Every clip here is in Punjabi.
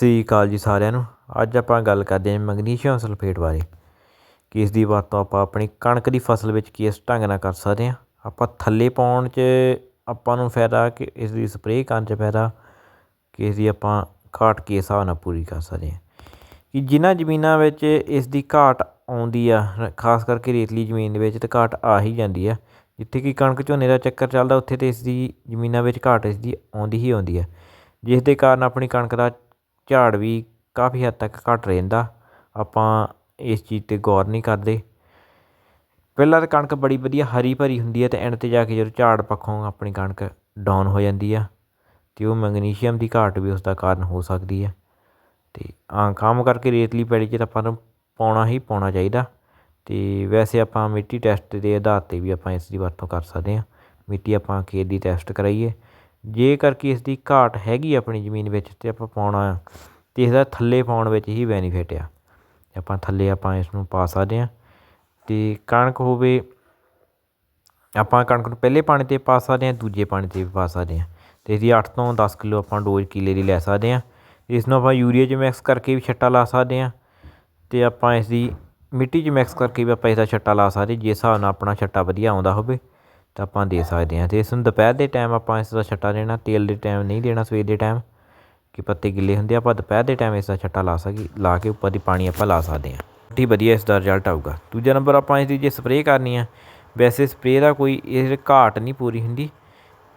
ਸ੍ਰੀ ਅਕਾਲ ਜੀ ਸਾਰਿਆਂ ਨੂੰ। ਅੱਜ ਆਪਾਂ ਗੱਲ ਕਰਦੇ ਹਾਂ ਮੈਗਨੀਸ਼ੀਅਮ ਸਲਫੇਟ ਬਾਰੇ। ਕਿ ਇਸ ਦੀ ਵਰਤੋਂ ਆਪਾਂ ਆਪਣੀ ਕਣਕ ਦੀ ਫਸਲ ਵਿੱਚ ਕਿਸ ਢੰਗ ਨਾਲ ਕਰ ਸਕਦੇ ਹਾਂ? ਆਪਾਂ ਥੱਲੇ ਪਾਉਣ 'ਚ ਆਪਾਂ ਨੂੰ ਫਾਇਦਾ ਕਿ ਇਸ ਦੀ ਸਪਰੇਅ ਕਰਨ 'ਚ ਫਾਇਦਾ, ਕਿ ਇਸ ਦੀ ਆਪਾਂ ਘਾਟ ਕਿਸ ਹਿਸਾਬ ਨਾਲ ਪੂਰੀ ਕਰ ਸਕਦੇ ਹਾਂ? ਕਿ ਜਿਨ੍ਹਾਂ ਜ਼ਮੀਨਾਂ ਵਿੱਚ ਇਸ ਦੀ ਘਾਟ ਆਉਂਦੀ ਆ, ਖਾਸ ਕਰਕੇ ਰੇਤਲੀ ਜ਼ਮੀਨ ਦੇ ਵਿੱਚ ਤਾਂ ਘਾਟ ਆ ਹੀ ਜਾਂਦੀ ਆ। ਜਿੱਥੇ ਕਿ ਕਣਕ ਝੋਨੇ ਦਾ ਚੱਕਰ ਚੱਲਦਾ, ਉੱਥੇ ਤੇ ਇਸ ਦੀ ਜ਼ਮੀਨਾਂ ਵਿੱਚ ਘਾਟ ਇਸ ਦੀ ਆਉਂਦੀ ਹੀ ਆਉਂਦੀ ਆ। ਜਿਸ ਦੇ ਕਾਰਨ ਆਪਣੀ ਕਣਕ ਦਾ ਝਾੜ ਵੀ ਕਾਫੀ ਹੱਦ ਤੱਕ ਘੱਟ ਰਹਿੰਦਾ। ਆਪਾਂ ਇਸ ਚੀਜ਼ 'ਤੇ ਗੌਰ ਨਹੀਂ ਕਰਦੇ। ਪਹਿਲਾਂ ਤਾਂ ਕਣਕ ਬੜੀ ਵਧੀਆ ਹਰੀ ਭਰੀ ਹੁੰਦੀ ਹੈ ਅਤੇ ਐਂਡ 'ਤੇ ਜਾ ਕੇ ਜਦੋਂ ਝਾੜ ਪੱਖੋਂ ਆਪਣੀ ਕਣਕ ਡਾਊਨ ਹੋ ਜਾਂਦੀ ਆ ਅਤੇ ਉਹ ਮੈਗਨੀਸ਼ੀਅਮ ਦੀ ਘਾਟ ਵੀ ਉਸਦਾ ਕਾਰਨ ਹੋ ਸਕਦੀ ਹੈ ਅਤੇ ਆਂ ਕੰਮ ਕਰਕੇ ਰੇਤਲੀ ਪੈੜੀ 'ਚ ਤਾਂ ਆਪਾਂ ਨੂੰ ਪਾਉਣਾ ਹੀ ਪਾਉਣਾ ਚਾਹੀਦਾ। ਅਤੇ ਵੈਸੇ ਆਪਾਂ ਮਿੱਟੀ ਟੈਸਟ ਦੇ ਆਧਾਰ 'ਤੇ ਵੀ ਆਪਾਂ ਇਸ ਦੀ ਵਰਤੋਂ ਕਰ ਸਕਦੇ ਹਾਂ। ਮਿੱਟੀ ਆਪਾਂ ਖੇਤ ਦੀ ਟੈਸਟ ਕਰਾਈਏ। ਜੇਕਰ ਕਿ ਇਸ ਦੀ ਘਾਟ ਹੈਗੀ ਆਪਣੀ ਜ਼ਮੀਨ ਵਿੱਚ ਤੇ ਆਪਾਂ ਪਾਉਣਾ ਆ, ਤੇ ਇਸ ਥੱਲੇ ਪਾਉਣ ਵਿੱਚ ਹੀ ਬੈਨੀਫਿਟ ਆ। ਆਪਾਂ ਥੱਲੇ ਆਪਾਂ ਇਸ ਨੂੰ ਪਾ ਸਕਦੇ ਹਾਂ ਅਤੇ ਕਣਕ ਹੋਵੇ, ਆਪਾਂ ਕਣਕ ਨੂੰ ਪਹਿਲੇ ਪਾਣੀ 'ਤੇ ਪਾ ਸਕਦੇ ਹਾਂ ਦੂਜੇ ਪਾਣੀ 'ਤੇ ਵੀ ਪਾ ਸਕਦੇ ਹਾਂ ਅਤੇ ਇਹਦੀ ਅੱਠ ਤੋਂ ਦਸ ਕਿਲੋ ਆਪਾਂ ਡੋਜ਼ ਕਿੱਲੇ ਦੀ ਲੈ ਸਕਦੇ ਹਾਂ ਇਸ ਨੂੰ ਆਪਾਂ ਯੂਰੀਆ 'ਚ ਮਿਕਸ ਕਰਕੇ ਵੀ ਛੱਟਾ ਲਾ ਸਕਦੇ ਹਾਂ ਅਤੇ ਆਪਾਂ ਇਸਦੀ ਮਿੱਟੀ 'ਚ ਮਿਕਸ ਕਰਕੇ ਵੀ ਆਪਾਂ ਇਸਦਾ ਛੱਟਾ ਲਾ ਸਕਦੇ ਜਿਸ ਹਿਸਾਬ ਨਾਲ ਆਪਣਾ ਛੱਟਾ ਵਧੀਆ ਆਉਂਦਾ ਹੋਵੇ। ਤਾਂ ਆਪਾਂ ਦੇ ਸਕਦੇ ਹਾਂ। ਅਤੇ ਇਸ ਨੂੰ ਦੁਪਹਿਰ ਦੇ ਟਾਈਮ ਆਪਾਂ ਇਸ ਦਾ ਛੱਟਾ ਦੇਣਾ, ਤੇਲ ਦੇ ਟਾਈਮ ਨਹੀਂ ਦੇਣਾ ਸਵੇਰ ਦੇ ਟਾਈਮ ਕਿ ਪੱਤੇ ਗਿੱਲੇ ਹੁੰਦੇ ਆਪਾਂ ਦੁਪਹਿਰ ਦੇ ਟਾਈਮ ਇਸ ਦਾ ਛੱਟਾ ਲਾ ਸਕੀ ਲਾ ਕੇ ਉੱਪਰ ਦੀ ਪਾਣੀ ਆਪਾਂ ਲਾ ਸਕਦੇ ਹਾਂ। ਠੀਕ ਵਧੀਆ ਇਸ ਦਾ ਰਿਜ਼ਲਟ ਆਊਗਾ। ਦੂਜਾ ਨੰਬਰ ਆਪਾਂ ਇਸ ਦੀ ਜੇ ਸਪਰੇਅ ਕਰਨੀ ਆ, ਵੈਸੇ ਸਪਰੇਅ ਦਾ ਕੋਈ ਇਹ ਘਾਟ ਨਹੀਂ ਪੂਰੀ ਹੁੰਦੀ।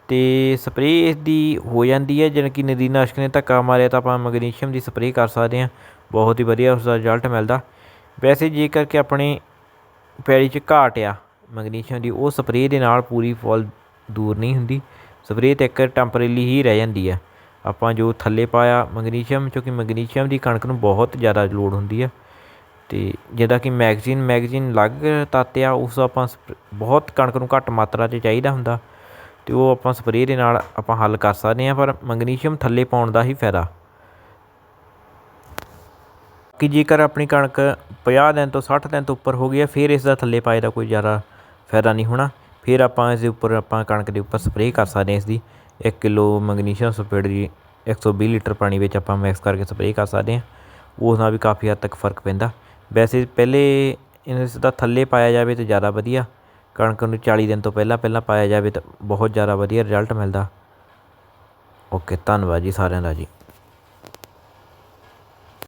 ਤੇ ਸਪਰੇਅ ਇਸ ਦੀ ਹੋ ਜਾਂਦੀ ਹੈ ਜਿਵੇਂ ਕਿ ਨਦੀਨਾਸ਼ਕ ਨੇ ਧੱਕਾ ਮਾਰਿਆ ਤਾਂ ਆਪਾਂ ਮੈਗਨੀਸ਼ੀਅਮ ਦੀ ਸਪਰੇਅ ਕਰ ਸਕਦੇ ਹਾਂ। ਬਹੁਤ ਹੀ ਵਧੀਆ ਉਸ ਦਾ ਰਿਜ਼ਲਟ ਮਿਲਦਾ। ਵੈਸੇ ਜੇਕਰ ਕਿ ਆਪਣੇ ਪੈੜੀ 'ਚ ਘਾਟ ਆ ਮੈਗਨੀਸ਼ੀਅਮ ਦੀ, ਉਹ ਸਪਰੇਅ ਦੇ ਨਾਲ ਪੂਰੀ ਫੁੱਲ ਦੂਰ ਨਹੀਂ ਹੁੰਦੀ। ਸਪਰੇਅ ਤਾਂ ਇੱਕ ਟੈਂਪਰੇਰੀ ਹੀ ਰਹਿ ਜਾਂਦੀ ਹੈ। ਆਪਾਂ ਜੋ ਥੱਲੇ ਪਾਇਆ ਮੈਗਨੀਸ਼ੀਅਮ, ਕਿਉਂਕਿ ਮੈਗਨੀਸ਼ੀਅਮ ਦੀ ਕਣਕ ਨੂੰ ਬਹੁਤ ਜ਼ਿਆਦਾ ਲੋੜ ਹੁੰਦੀ ਹੈ। ਅਤੇ ਜਿਹਦਾ ਕਿ ਮੈਗਜ਼ੀਨ ਮੈਗਜ਼ੀਨ ਅਲੱਗ ਤੱਤ ਆ ਉਸ ਆਪਾਂ ਸਪ- ਬਹੁਤ ਕਣਕ ਨੂੰ ਘੱਟ ਮਾਤਰਾ 'ਚ ਚਾਹੀਦਾ ਹੁੰਦਾ। ਅਤੇ ਉਹ ਆਪਾਂ ਸਪਰੇਅ ਦੇ ਨਾਲ ਆਪਾਂ ਹੱਲ ਕਰ ਸਕਦੇ ਹਾਂ, ਪਰ ਮੈਗਨੀਸ਼ੀਅਮ ਥੱਲੇ ਪਾਉਣ ਦਾ ਹੀ ਫਾਇਦਾ। ਕਿ ਜੇਕਰ ਆਪਣੀ ਕਣਕ 50 ਦਿਨ ਤੋਂ 60 ਦਿਨ ਤੋਂ ਉੱਪਰ ਹੋ ਗਈ ਹੈ, ਫਿਰ ਇਸ ਦਾ ਥੱਲੇ ਪਾਏ ਦਾ ਕੋਈ ਜ਼ਿਆਦਾ ਫਾਇਦਾ ਨਹੀਂ ਹੋਣਾ। ਫਿਰ ਆਪਾਂ ਇਸ ਦੇ ਉੱਪਰ ਆਪਾਂ ਕਣਕ ਦੇ ਉੱਪਰ ਸਪਰੇਅ ਕਰ ਸਕਦੇ ਹਾਂ ਇਸ ਦੀ। 1 ਕਿਲੋ ਮੈਗਨੀਸ਼ੀਅਮ ਸਲਫੇਟ ਦੀ 120 ਲੀਟਰ ਪਾਣੀ ਵਿੱਚ ਆਪਾਂ ਮਿਕਸ ਕਰਕੇ ਸਪਰੇਅ ਕਰ ਸਕਦੇ ਹਾਂ। ਉਸ ਨਾਲ ਵੀ ਕਾਫੀ ਹੱਦ ਤੱਕ ਫ਼ਰਕ ਪੈਂਦਾ। ਵੈਸੇ ਪਹਿਲੇ ਇਸ ਦਾ ਥੱਲੇ ਪਾਇਆ ਜਾਵੇ ਤਾਂ ਜ਼ਿਆਦਾ ਵਧੀਆ। ਕਣਕ ਨੂੰ 40 ਦਿਨ ਤੋਂ ਪਹਿਲਾਂ ਪਹਿਲਾਂ ਪਾਇਆ ਜਾਵੇ ਤਾਂ ਬਹੁਤ ਜ਼ਿਆਦਾ ਵਧੀਆ ਰਿਜ਼ਲਟ ਮਿਲਦਾ। ਓਕੇ ਧੰਨਵਾਦ ਜੀ ਸਾਰਿਆਂ ਦਾ ਜੀ।